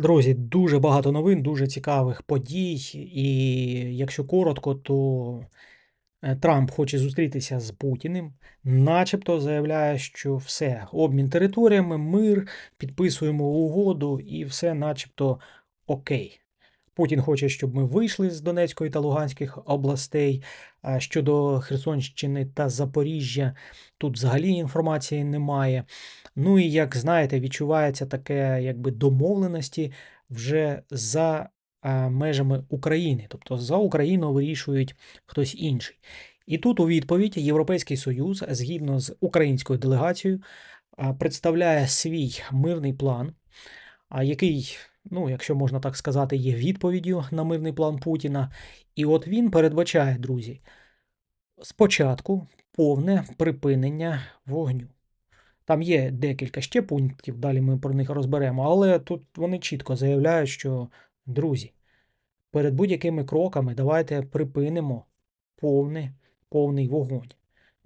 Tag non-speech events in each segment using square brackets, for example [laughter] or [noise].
Друзі, дуже багато новин, дуже цікавих подій. І якщо коротко, то е, Трамп хоче зустрітися з Путіним, начебто заявляє, що все, обмін територіями, мир, підписуємо угоду і все начебто окей. Путін хоче, щоб ми вийшли з Донецької та Луганських областей. А щодо Херсонщини та Запоріжжя, тут взагалі інформації немає. Ну і як знаєте, відчувається таке якби домовленості вже за межами України, тобто за Україну вирішують хтось інший. І тут у відповідь Європейський Союз, згідно з українською делегацією, представляє свій мирний план, який, ну, якщо можна так сказати, є відповіддю на мирний план Путіна. І от він передбачає, друзі, спочатку повне припинення вогню. Там є декілька ще пунктів, далі ми про них розберемо, але тут вони чітко заявляють, що, друзі, перед будь-якими кроками давайте припинимо повний, повний вогонь.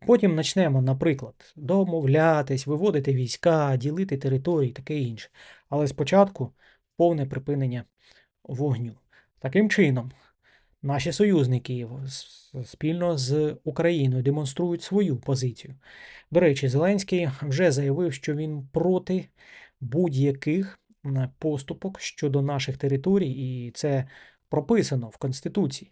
Потім почнемо, наприклад, домовлятись, виводити війська, ділити території, таке інше. Але спочатку повне припинення вогню. Таким чином, наші союзники спільно з Україною демонструють свою позицію. До речі, Зеленський вже заявив, що він проти будь-яких поступок щодо наших територій, і це прописано в Конституції.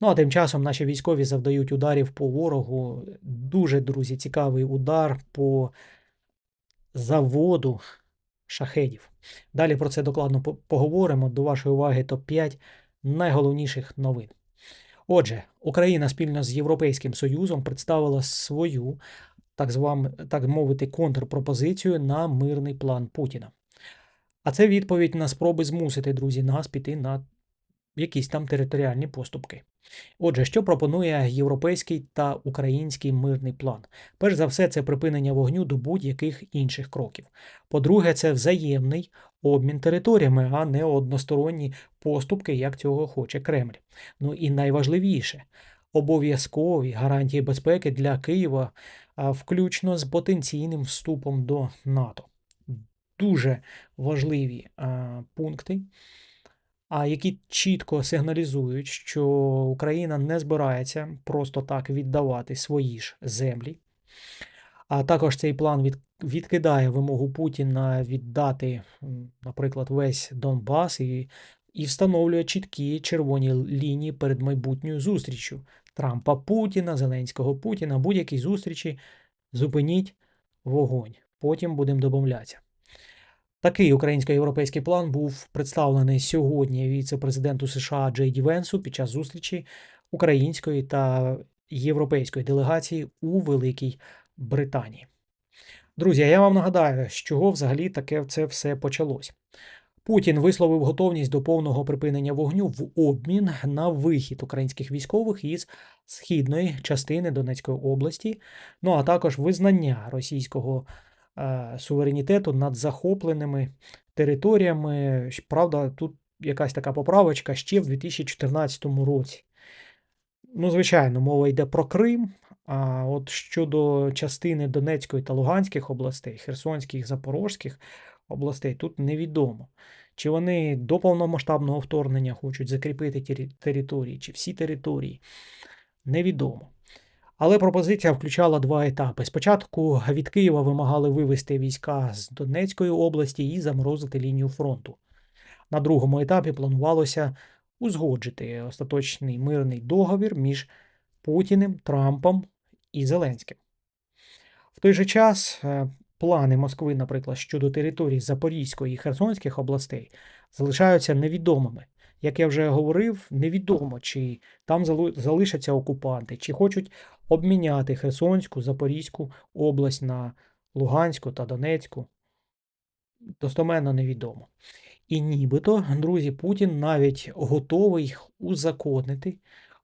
Ну, а тим часом наші військові завдають ударів по ворогу. Дуже, друзі, цікавий удар по заводу шахедів. Далі про це докладно поговоримо. До вашої уваги топ-5 найголовніших новин. Отже, Україна спільно з Європейським Союзом представила свою, так звам, так мовити, контрпропозицію на мирний план Путіна. А це відповідь на спроби змусити друзі нас піти на якісь там територіальні поступки. Отже, що пропонує європейський та український мирний план? Перш за все, це припинення вогню до будь-яких інших кроків. По-друге, це взаємний обмін територіями, а не односторонні поступки, як цього хоче Кремль. Ну і найважливіше обов'язкові гарантії безпеки для Києва, включно з потенційним вступом до НАТО. Дуже важливі а, пункти а які чітко сигналізують, що Україна не збирається просто так віддавати свої ж землі. А також цей план від, відкидає вимогу Путіна віддати, наприклад, весь Донбас і і встановлює чіткі червоні лінії перед майбутньою зустрічю Трампа Путіна, Зеленського Путіна, будь-якій зустрічі зупиніть вогонь. Потім будемо домовлятися. Такий українсько-європейський план був представлений сьогодні віце-президенту США Джей Ді Венсу під час зустрічі української та європейської делегації у Великій Британії. Друзі, я вам нагадаю, з чого взагалі таке це все почалось. Путін висловив готовність до повного припинення вогню в обмін на вихід українських військових із східної частини Донецької області, ну а також визнання російського суверенітету над захопленими територіями. Правда, тут якась така поправочка ще в 2014 році. Ну, звичайно, мова йде про Крим. А от щодо частини Донецької та Луганських областей, Херсонських, Запорозьких областей, тут невідомо. Чи вони до повномасштабного вторгнення хочуть закріпити території, чи всі території, невідомо. Але пропозиція включала два етапи. Спочатку від Києва вимагали вивести війська з Донецької області і заморозити лінію фронту. На другому етапі планувалося узгоджити остаточний мирний договір між Путіним, Трампом і Зеленським. В той же час е, плани Москви, наприклад, щодо територій Запорізької і Херсонських областей залишаються невідомими. Як я вже говорив, невідомо, чи там залишаться окупанти, чи хочуть обміняти Херсонську, Запорізьку область на Луганську та Донецьку. Достоменно невідомо. І нібито, друзі, Путін навіть готовий узаконити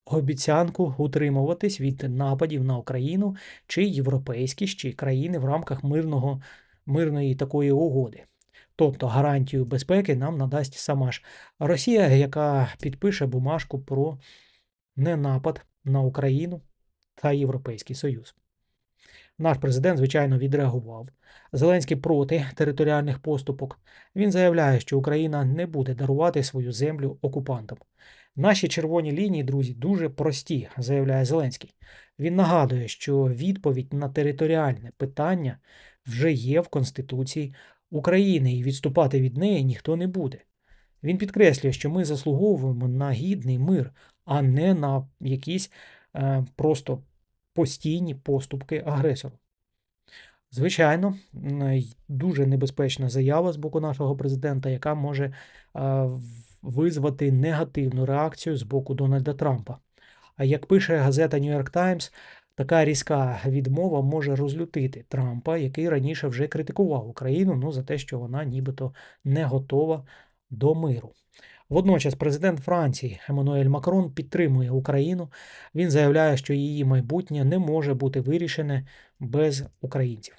обіцянку утримуватись від нападів на Україну чи європейські чи країни в рамках мирного, мирної такої угоди. Тобто гарантію безпеки нам надасть сама ж Росія, яка підпише бумажку про ненапад на Україну та Європейський Союз. Наш президент, звичайно, відреагував. Зеленський проти територіальних поступок. Він заявляє, що Україна не буде дарувати свою землю окупантам. Наші червоні лінії, друзі, дуже прості, заявляє Зеленський. Він нагадує, що відповідь на територіальне питання вже є в Конституції України, і відступати від неї ніхто не буде. Він підкреслює, що ми заслуговуємо на гідний мир, а не на якісь просто постійні поступки агресору. Звичайно, дуже небезпечна заява з боку нашого президента, яка може е, визвати негативну реакцію з боку Дональда Трампа. А як пише газета New York Times, така різка відмова може розлютити Трампа, який раніше вже критикував Україну ну, за те, що вона нібито не готова до миру. Водночас президент Франції Еммануель Макрон підтримує Україну. Він заявляє, що її майбутнє не може бути вирішене без українців.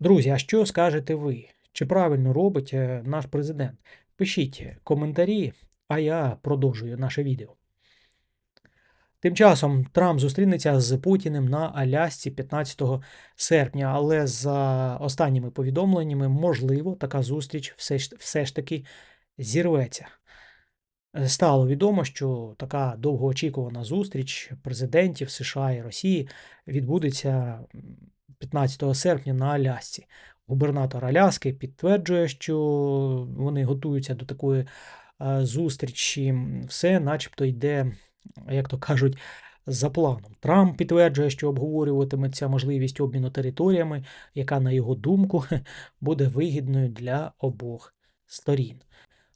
Друзі, а що скажете ви? Чи правильно робить е, наш президент? Пишіть коментарі, а я продовжую наше відео. Тим часом Трамп зустрінеться з Путіним на Алясці 15 серпня, але за останніми повідомленнями, можливо, така зустріч все ж, все ж таки зірветься. Стало відомо, що така довгоочікувана зустріч президентів США і Росії відбудеться 15 серпня на Алясці. Губернатор Аляски підтверджує, що вони готуються до такої зустрічі. Все, начебто, йде, як то кажуть, за планом. Трамп підтверджує, що обговорюватиметься можливість обміну територіями, яка, на його думку, [laughs] буде вигідною для обох сторін.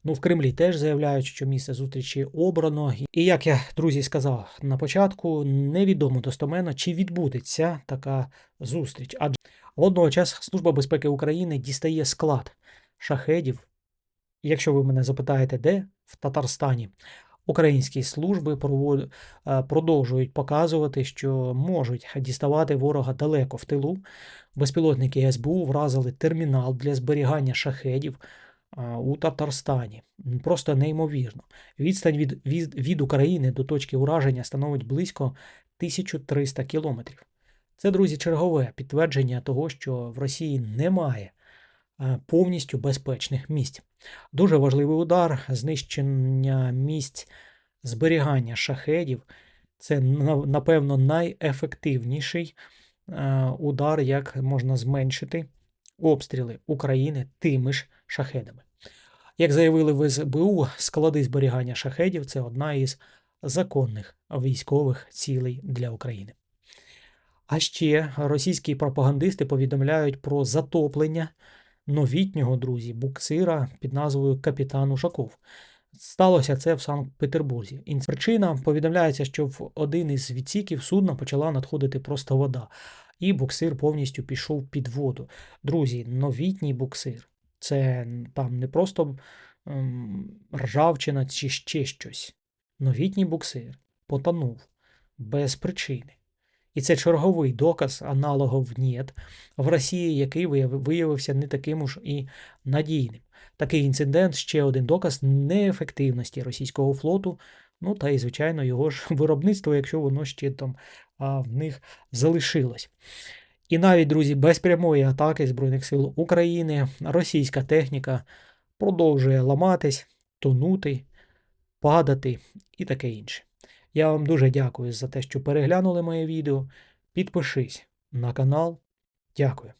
Ну, в Кремлі теж заявляють, що місце зустрічі обрано. І як я, друзі, сказав на початку, невідомо достоменно, чи відбудеться така зустріч. Адже водночас Служба безпеки України дістає склад шахедів. Якщо ви мене запитаєте, де в Татарстані, українські служби е, продовжують показувати, що можуть діставати ворога далеко в тилу. Безпілотники СБУ вразили термінал для зберігання шахедів у Татарстані. Просто неймовірно. Відстань від, від, від України до точки ураження становить близько 1300 кілометрів. Це, друзі, чергове підтвердження того, що в Росії немає повністю безпечних місць. Дуже важливий удар, знищення місць зберігання шахедів. Це, напевно, найефективніший удар, як можна зменшити обстріли України тими ж шахедами. Як заявили в СБУ, склади зберігання шахедів це одна із законних військових цілей для України. А ще російські пропагандисти повідомляють про затоплення новітнього друзі буксира під назвою Капітан Ушаков. Сталося це в Санкт-Петербурзі. Причина повідомляється, що в один із відсіків судна почала надходити просто вода, і буксир повністю пішов під воду. Друзі, новітній буксир це там не просто ем, ржавчина чи ще щось. Новітній буксир потонув без причини. І це черговий доказ аналогов НІЕТ в Росії, який виявився не таким уж і надійним. Такий інцидент ще один доказ неефективності російського флоту, ну та і, звичайно, його ж [laughs] виробництво, якщо воно ще там а, в них залишилось. І навіть, друзі, без прямої атаки Збройних сил України російська техніка продовжує ламатись, тонути, падати і таке інше. Я вам дуже дякую за те, що переглянули моє відео. Підпишись на канал. Дякую.